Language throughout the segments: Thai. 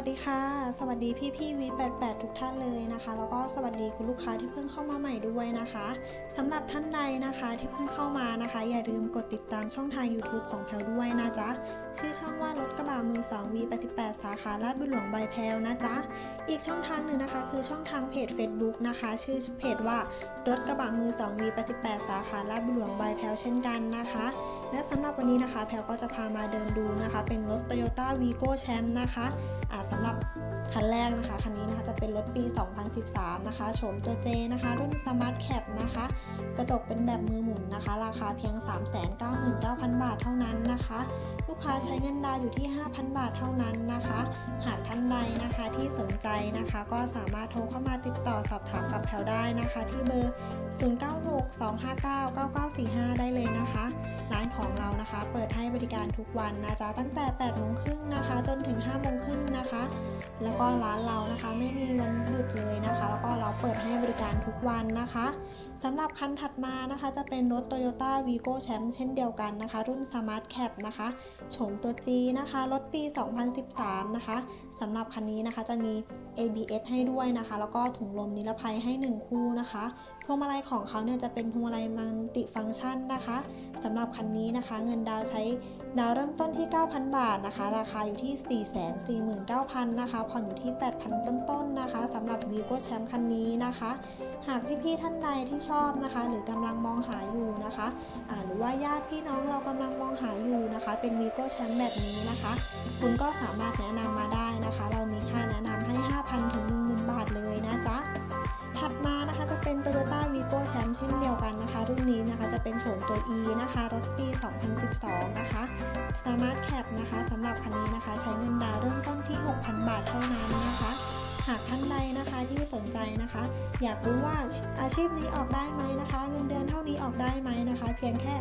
สวัสดีพี่พี่วี88ทุกท่านเลยนะคะ แล้วก็สวัสดีคุณลูกค้าที่เพิ่งเข้ามาใหม่ด้วยนะคะสำหรับท่านใดนะคะที่เพิ่งเข้ามานะคะ อย่าลืมกดติดตามช่องทาง YouTube ของแพลด้วยนะจ๊ะ ชื่อช่องว่ารถกระบะมือ2 V88 สาขาลาดบุญหลวงใบแพลนะจ๊ะ อีกช่องทางหนึ่งนะคะ คือช่องทางเพจ Facebook นะคะ ชื่อเพจว่ารถกระบะมือ2 V88 สาขาลาดบุญหลวงใบแพลเช่นกันนะคะ และสำหรับวันนี้นะคะ แพลก็จะพามาเดินดูนะคะ เป็นรถ Toyota Vigo Champ นะคะอาสำหรับคันแรกนะคะ คันนี้นะคะจะเป็นรถปี 2013 นะคะโฉมตัว J นะคะ รุ่น Smart Cap นะคะ กระจกเป็นแบบมือหมุนนะคะ ราคาเพียง 399,000 บาทเท่านั้นนะคะ ลูกค้าใช้เงินดาวอยู่ที่ 5,000 บาทเท่านั้นนะคะ หากท่านใดนะคะที่สนใจนะคะ ก็สามารถโทรเข้ามาติดต่อสอบถามกับแพลได้นะคะ ที่เบอร์ 0962599945 ได้เลยนะคะ ร้านของเรานะคะ เปิดให้บริการทุกวันนะจ๊ะตั้งแต่8โมงครึ่งนะคะ จนถึง5โมงครึ่งนะคะ แล้วก็ร้านเรานะคะไม่มีวันหยุดเลยนะคะ แล้วก็เราเปิดให้บริการทุกวันนะคะ สำหรับคันถัดมานะคะ จะเป็นรถ Toyota Vigo Champ เช่นเดียวกันนะคะ รุ่น Smart Cap นะคะโฉมตัว G นะคะ รถปี 2013 นะคะสำหรับคันนี้นะคะจะมี ABS ให้ด้วยนะคะ แล้วก็ถุงลมนิรภัยให้ 1 คู่นะคะพวงมาลัยของเขาเนี่ยจะเป็นพวงมาลัยมัลติฟังก์ชันนะคะสำหรับคันนี้นะคะ เงินดาวใช้ดาวเริ่มต้นที่ 9,000 บาทนะคะ ราคาอยู่ที่ 449,000 นะคะผ่อนอยู่ที่ 8,000 ต้นๆนะคะสำหรับ Vigo Champ คันนี้นะคะ หากพี่ๆท่านใดที่ชอบนะคะ หรือกำลังมองหาอยู่นะคะอ่าหรือว่าญาติพี่น้องเรากำลังมองหาอยู่นะคะ เป็น Vigo Champ แบบนี้นะคะ คุณก็สามารถแนะนำมาได้นะคะ เรามีค่าแนะนำให้ 5,000 ถึง 10,000 บาทเลยนะจ๊ะถัดมานะคะจะเป็น Toyota Vigo Champ เช่นเดียวกันนะคะ รุ่นนี้นะคะจะเป็นโฉมตัว E นะคะ รถปี 2012 นะคะ Smart Cap นะคะสำหรับคันนี้นะคะ ใช้เงินดาวเริ่มต้นที่ 6,000 บาทเท่านั้นนะคะ หากท่านใดนะ ที่สนใจนะคะ อยากรู้ว่าอาชีพนี้ออกได้ไหมนะคะ เงินเดือนเท่านี้ออกได้ไหมนะคะ เพียงแค่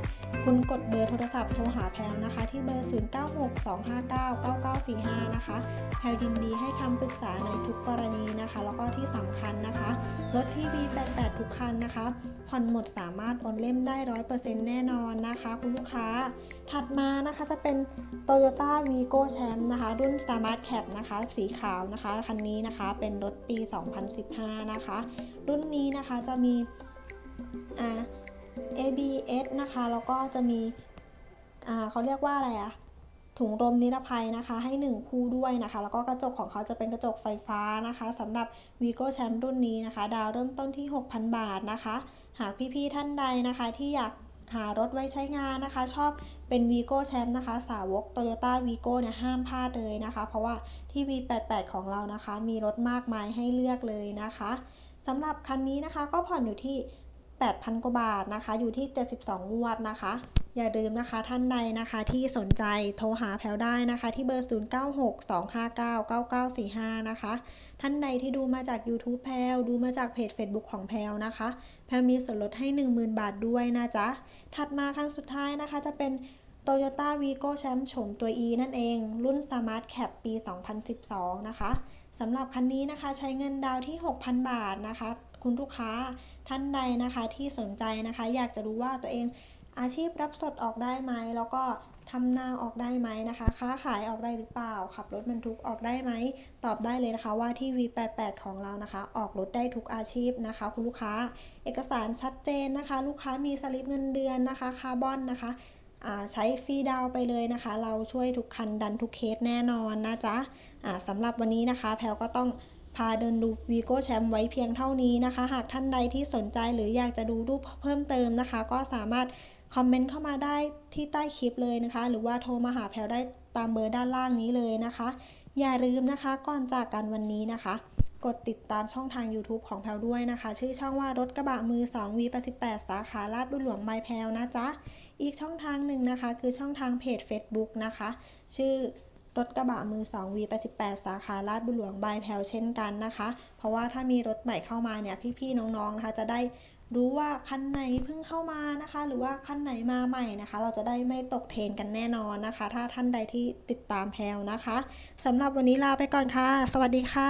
คุณกดเบอร์โทรศัพท์โทรหาแพลนะคะ ที่เบอร์ 0962599945 นะคะแพลยินดีให้คำปรึกษาในทุกกรณีนะคะ แล้วก็ที่สำคัญนะคะ รถที่ V88 ทุกคันนะคะ ผ่อนหมดสามารถโอนเล่มได้ 100%แน่นอนนะคะ คุณลูกค้า ถัดมานะคะจะเป็น Toyota Vigo Champ นะคะ รุ่น Smart Cap นะคะ สีขาวนะคะ คันนี้นะคะเป็นรถปี 2015 นะคะ รุ่นนี้นะคะจะมีอ่า ABS นะคะ แล้วก็จะมีเขาเรียกว่าอะไรอะถุงลมนิรภัยนะคะ ให้ 1 คู่ด้วยนะคะ แล้วก็กระจกของเขาจะเป็นกระจกไฟฟ้านะคะสำหรับ Vigo Champ รุ่นนี้นะคะ ดาวเริ่มต้นที่ 6,000 บาทนะคะ หากพี่ๆท่านใดนะคะที่อยากหารถไว้ใช้งานนะคะ ชอบเป็น Vigo Champ นะคะ สาวก Toyota Vigo เนี่ยห้ามพลาดเลยนะคะ เพราะว่าที่ V88 ของเรานะคะ มีรถมากมายให้เลือกเลยนะคะสำหรับคันนี้นะคะก็ผ่อนอยู่ที่ 8,000 กว่าบาทนะคะ อยู่ที่ 72 งวดนะคะ อย่าลืมนะคะท่านใดนะคะที่สนใจโทรหาแพลวได้นะคะ ที่เบอร์ 0962599945 นะคะ ท่านใดที่ดูมาจาก YouTube แพลวดูมาจากเพจ Facebook ของแพลวนะคะ แพลวมีส่วนลดให้ 10,000 บาทด้วยนะจ๊ะ ถัดมาคันสุดท้ายนะคะจะเป็น Toyota Vigo Champ โฉมตัว E นั่นเอง รุ่น Smart Cap ปี 2012 นะคะสำหรับคันนี้นะคะใช้เงินดาวที่ 6,000 บาทนะคะ คุณลูกค้าท่านใดนะคะที่สนใจนะคะ อยากจะรู้ว่าตัวเองอาชีพรับสดออกได้ไหม แล้วก็ทำนาออกได้ไหมนะคะ ค้าขายออกได้หรือเปล่า ขับรถบรรทุกออกได้ไหม ตอบได้เลยนะคะว่าที่ V88 ของเรานะคะ ออกรถได้ทุกอาชีพนะคะ คุณลูกค้า เอกสารชัดเจนนะคะ ลูกค้ามีสลิปเงินเดือนนะคะ คาร์บอนนะคะใช้ฟรีดาวไปเลยนะคะ เราช่วยทุกคันดันทุกเคสแน่นอนนะจ๊ะอ่าสำหรับวันนี้นะคะ แพลก็ต้อง พาเดินดู Vigo Champ ไว้เพียงเท่านี้นะคะ หากท่านใดที่สนใจหรืออยากจะดูรูปเพิ่มเติมนะคะ ก็สามารถคอมเมนต์เข้ามาได้ที่ใต้คลิปเลยนะคะ หรือว่าโทรมาหาแพลได้ตามเบอร์ด้านล่างนี้เลยนะคะ อย่าลืมนะคะก่อนจากกันวันนี้นะคะ กดติดตามช่องทาง YouTube ของแพลด้วยนะคะ ชื่อช่องว่ารถกระบะมือ2 V88 สาขาลาดบุญหลวงใบแพลนะจ๊ะ อีกช่องทางหนึ่งนะคะ คือช่องทางเพจ Facebook นะคะ ชื่อ รถกระบะมือ2 V88 สาขาลาดบุหลวงบายแพลเช่นกันนะคะ เพราะว่าถ้ามีรถใหม่เข้ามาเนี่ยพี่ๆน้องๆนะคะจะได้รู้ว่าคันไหนเพิ่งเข้ามานะคะ หรือว่าคันไหนมาใหม่นะคะ เราจะได้ไม่ตกเทรนกันแน่นอนนะคะ ถ้าท่านใดที่ติดตามแพลนะคะสำหรับวันนี้ลาไปก่อนค่ะ สวัสดีค่ะ